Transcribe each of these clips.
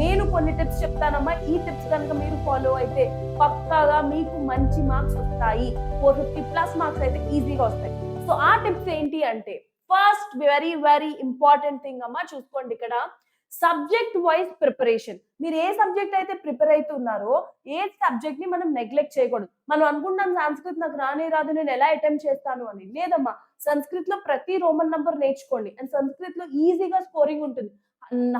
నేను కొన్ని టిప్స్ చెప్తానమ్మా. ఈ టిప్స్ కనుక మీరు ఫాలో అయితే పక్కాగా మీకు మంచి మార్క్స్ వస్తాయి. ఫోర్ ఫిఫ్టీ ప్లస్ మార్క్స్ అయితే ఈజీగా వస్తాయి. సో ఆ టిప్స్ ఏంటి అంటే first very very important thing అమ్మా చూసుకోండి ఇక్కడ. సబ్జెక్ట్ వైజ్ ప్రిపరేషన్ మీరు ఏ సబ్జెక్ట్ అయితే ప్రిపేర్ అవుతున్నారో ఏ సబ్జెక్ట్ని మనం నెగ్లెక్ట్ చేయకూడదు. మనం అనుకుంటాం సంస్కృత్ నాకు రానే రాదు నేను ఎలా అటెంప్ట్ చేస్తాను అని. లేదమ్మా. సంస్కృత్లో ప్రతి రోమన్ నంబర్ నేర్చుకోండి. అండ్ సంస్కృత్లో ఈజీగా స్కోరింగ్ ఉంటుంది.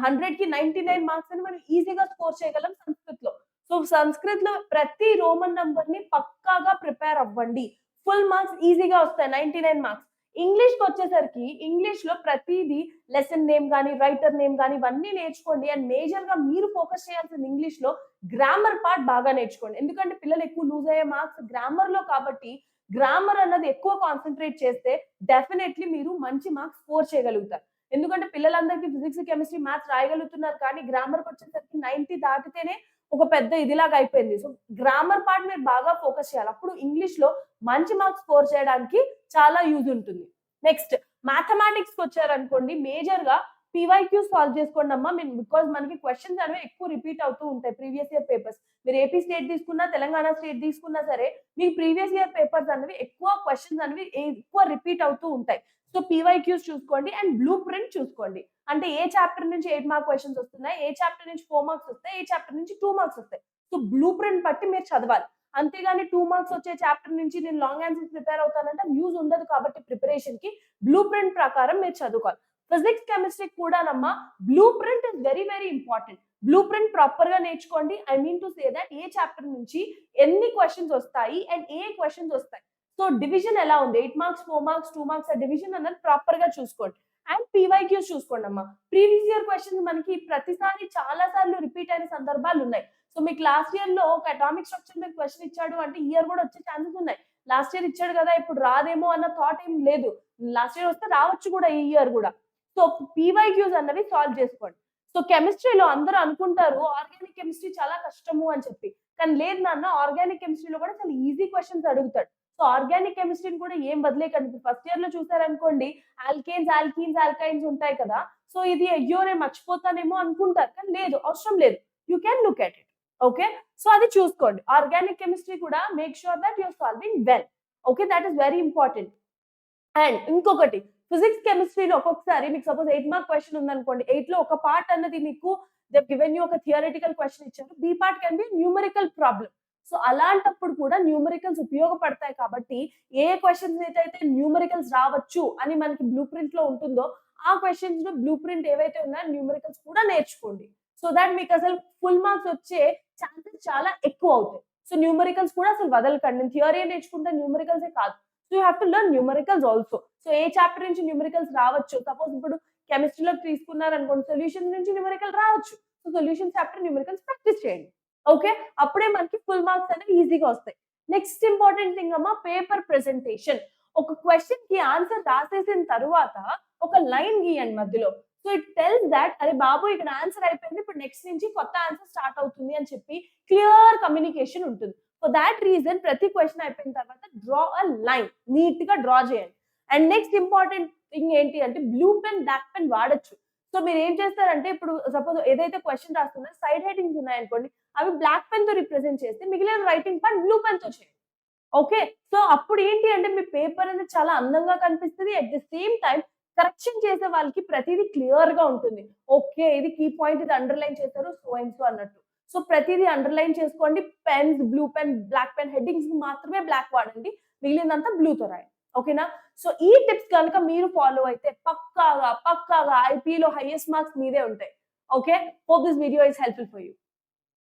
హండ్రెడ్కి నైన్టీ నైన్ మార్క్స్ అని మనం ఈజీగా స్కోర్ చేయగలం సంస్కృత్లో సో సంస్కృత్లో ప్రతి రోమన్ నంబర్ని పక్కాగా ప్రిపేర్ అవ్వండి. ఫుల్ మార్క్స్ ఈజీగా వస్తాయి నైన్టీ నైన్ మార్క్స్ ఇంగ్లీష్కి వచ్చేసరికి ఇంగ్లీష్లో ప్రతిదీ లెసన్ నేమ్ కానీ రైటర్ నేమ్ కానీ ఇవన్నీ నేర్చుకోండి. అండ్ మేజర్గా మీరు ఫోకస్ చేయాల్సింది ఇంగ్లీష్లో గ్రామర్ పార్ట్ బాగా నేర్చుకోండి. ఎందుకంటే పిల్లలు ఎక్కువ లూజ్ అయ్యే మార్క్స్ గ్రామర్లో కాబట్టి గ్రామర్ అన్నది ఎక్కువ కాన్సన్ట్రేట్ చేస్తే డెఫినెట్లీ మీరు మంచి మార్క్స్ స్కోర్ చేయగలుగుతారు. ఎందుకంటే పిల్లలందరికీ ఫిజిక్స్ కెమిస్ట్రీ మ్యాథ్స్ రాయగలుగుతున్నారు కానీ గ్రామర్కి వచ్చేసరికి నైన్టీ దాటితేనే ఒక పెద్ద ఇదిలాగా అయిపోయింది. సో గ్రామర్ పార్ట్ మీరు బాగా ఫోకస్ చేయాలి. అప్పుడు ఇంగ్లీష్లో మంచి మార్క్స్ స్కోర్ చేయడానికి చాలా యూజ్ ఉంటుంది. నెక్స్ట్ మ్యాథమెటిక్స్కి వచ్చారనుకోండి మేజర్గా పీవైక్యూ సాల్వ్ చేసుకోండి అమ్మా. మేము బికాస్ మనకి క్వశ్చన్స్ అనేవి ఎక్కువ రిపీట్ అవుతూ ఉంటాయి ప్రీవియస్ ఇయర్ పేపర్స్ మీరు ఏపీ స్టేట్ తీసుకున్నా తెలంగాణ స్టేట్ తీసుకున్నా సరే మీకు ప్రీవియస్ ఇయర్ పేపర్స్ అనేవి ఎక్కువ క్వశ్చన్స్ అనేవి ఎక్కువ రిపీట్ అవుతూ ఉంటాయి. సో పీవైక్యూస్ చూసుకోండి అండ్ బ్లూ ప్రింట్ చూసుకోండి. అంటే ఏ చాప్టర్ నుంచి ఎయిట్ మార్క్ క్వశ్చన్స్ వస్తున్నాయి ఏ చాప్టర్ నుంచి ఫోర్ మార్క్స్ వస్తాయి ఏ చాప్టర్ నుంచి టూ మార్క్స్ వస్తాయి. సో బ్లూ ప్రింట్ బట్టి మీరు చదవాలి. అంతేగాని టూ మార్క్స్ వచ్చే చాప్టర్ నుంచి నేను లాంగ్ ఆన్సర్స్ ప్రిపేర్ అవుతానంటే యూజ్ ఉండదు కాబట్టి ప్రిపరేషన్కి బ్లూ ప్రింట్ ప్రకారం మీరు చదువుకోవాలి. Physics chemistry కూడానమ్మా blueprint is very very important blueprint ప్రాపర్గా నేర్చుకోండి. I mean to say that A chapter నుంచి ఎన్ని క్వశ్చన్స్ వస్తాయి అండ్ ఏ క్వశ్చన్స్ వస్తాయి. సో డివిజన్ ఎలా ఉంది? Eight marks four marks two marks division అన్నది ప్రాపర్గా చూసుకోండి. అండ్ పీవైక్యూస్ చూసుకోండి అమ్మా ప్రీవియస్ ఇయర్ క్వశ్చన్స్ మనకి ప్రతిసారి చాలా సార్లు రిపీట్ అయిన సందర్భాలు ఉన్నాయి. సో మీకు లాస్ట్ ఇయర్లో ఒక అటామిక్ స్ట్రక్చర్ మీద క్వశ్చన్ ఇచ్చాడు అంటే ఇయర్ కూడా వచ్చే ఛాన్సెస్ ఉన్నాయి. లాస్ట్ ఇయర్ ఇచ్చాడు కదా ఇప్పుడు రాదేమో అన్న థాట్ ఏం లేదు. లాస్ట్ ఇయర్ వస్తే రావచ్చు కూడా ఈ ఇయర్ కూడా. సో పీవైక్యూస్ అన్నవి సాల్వ్ చేసుకోండి. సో కెమిస్ట్రీలో అందరూ అనుకుంటారు ఆర్గానిక్ కెమిస్ట్రీ చాలా కష్టము అని చెప్పి. కానీ లేదు నాన్న ఆర్గానిక్ కెమిస్ట్రీలో కూడా చాలా ఈజీ క్వశ్చన్స్ అడుగుతాడు. సో ఆర్గానిక్ కెమిస్ట్రీని కూడా ఏం వదిలేకండి. ఫస్ట్ ఇయర్లో చూసారనుకోండి ఆల్కేన్స్ ఆల్కీన్స్ ఆల్కైన్స్ ఉంటాయి కదా. సో ఇది అయ్యో నేను మర్చిపోతానేమో అనుకుంటారు. కానీ లేదు అవసరం లేదు. You can look at it. Okay? So అది చూసుకోండి. ఆర్గానిక్ కెమిస్ట్రీ కూడా make sure that your solving well. Okay? That is very important. And ఇంకొకటి ఫిజిక్స్ కెమిస్ట్రీలో ఒక్కొక్కసారి మీకు సపోజ్ ఎయిట్ మార్క్ క్వశ్చన్ ఉందనుకోండి ఎయిట్లో ఒక పార్ట్ అన్నది మీకు గివెన్ యూ ఒక థియరిటికల్ క్వశ్చన్ ఇచ్చారు. B part can be numerical problem so అలాంటప్పుడు కూడా న్యూమరికల్స్ ఉపయోగపడతాయి కాబట్టి ఏ క్వశ్చన్స్ అయితే న్యూమరికల్స్ రావచ్చు అని మనకి బ్లూ ప్రింట్లో ఉంటుందో ఆ క్వశ్చన్స్లో బ్లూ ప్రింట్ ఏవైతే ఉన్నాయో న్యూమరికల్స్ కూడా నేర్చుకోండి. సో దాట్ మీకు అసలు ఫుల్ మార్క్స్ వచ్చే ఛాన్సెస్ చాలా ఎక్కువ అవుతాయి. సో న్యూమరికల్స్ కూడా అసలు వదలకండి. థియరీ నేర్చుకుంటే న్యూమరికల్సే కాదు. So you have to learn numericals also so A chapter నుంచి న్యూమరికల్స్ రావచ్చు? సపోజ్ ఇప్పుడు కెమిస్ట్రీలో తీసుకున్నారు అనుకోండి సొల్యూషన్ నుంచి న్యూమరికల్ రావచ్చు. So solution chapter numericals practice చేయండి. ఓకే అప్పుడే మనకి ఫుల్ మార్క్స్ అనేవి ఈజీగా వస్తాయి. నెక్స్ట్ ఇంపార్టెంట్ థింగ్ అమ్మా పేపర్ ప్రెజెంటేషన్ ఒక క్వశ్చన్కి ఆన్సర్ రాసేసిన తర్వాత ఒక లైన్ గీయండి మధ్యలో. సో ఇట్ టెల్స్ దాట్ అరే బాబు ఇక్కడ ఆన్సర్ అయిపోయింది. ఇప్పుడు నెక్స్ట్ నుంచి కొత్త ఆన్సర్ స్టార్ట్ అవుతుంది అని చెప్పి క్లియర్ కమ్యూనికేషన్ ఉంటుంది. ఫర్ దాట్ రీజన్ ప్రతి క్వశ్చన్ అయిపోయిన తర్వాత డ్రా అ లైన్ నీట్గా డ్రా చేయండి. అండ్ నెక్స్ట్ ఇంపార్టెంట్ థింగ్ ఏంటి అంటే బ్లూ పెన్ బ్లాక్ పెన్ వాడచ్చు. సో మీరు ఏం చేస్తారంటే ఇప్పుడు సపోజ్ ఏదైతే క్వశ్చన్ రాస్తున్నా సైడ్ హెడింగ్స్ ఉన్నాయనుకోండి అవి బ్లాక్ పెన్తో రిప్రజెంట్ చేస్తే మిగిలిన రైటింగ్ పార్ట్ బ్లూ పెన్తో చేయండి. ఓకే సో అప్పుడు ఏంటి అంటే మీ పేపర్ అనేది చాలా అందంగా కనిపిస్తుంది. At the same time correction చేసే వాళ్ళకి ప్రతిదీ క్లియర్గా ఉంటుంది. ఓకే ఇది కీ పాయింట్ ఇది అండర్లైన్ చేస్తారు సో అండ్ సో అన్నట్టు. సో ప్రతిదీ అండర్లైన్ చేసుకోండి. Pens blue pen black pen headings మాత్రమే బ్లాక్ వాడండి. మిగిలినంతా బ్లూతో రాయండి. ఓకేనా సో ఈ టిప్స్ కనుక మీరు ఫాలో అయితే పక్కాగా పక్కాగా ఐపీలో హైయెస్ట్ మార్క్స్ మీదే ఉంటాయి. Okay hope this video is helpful for you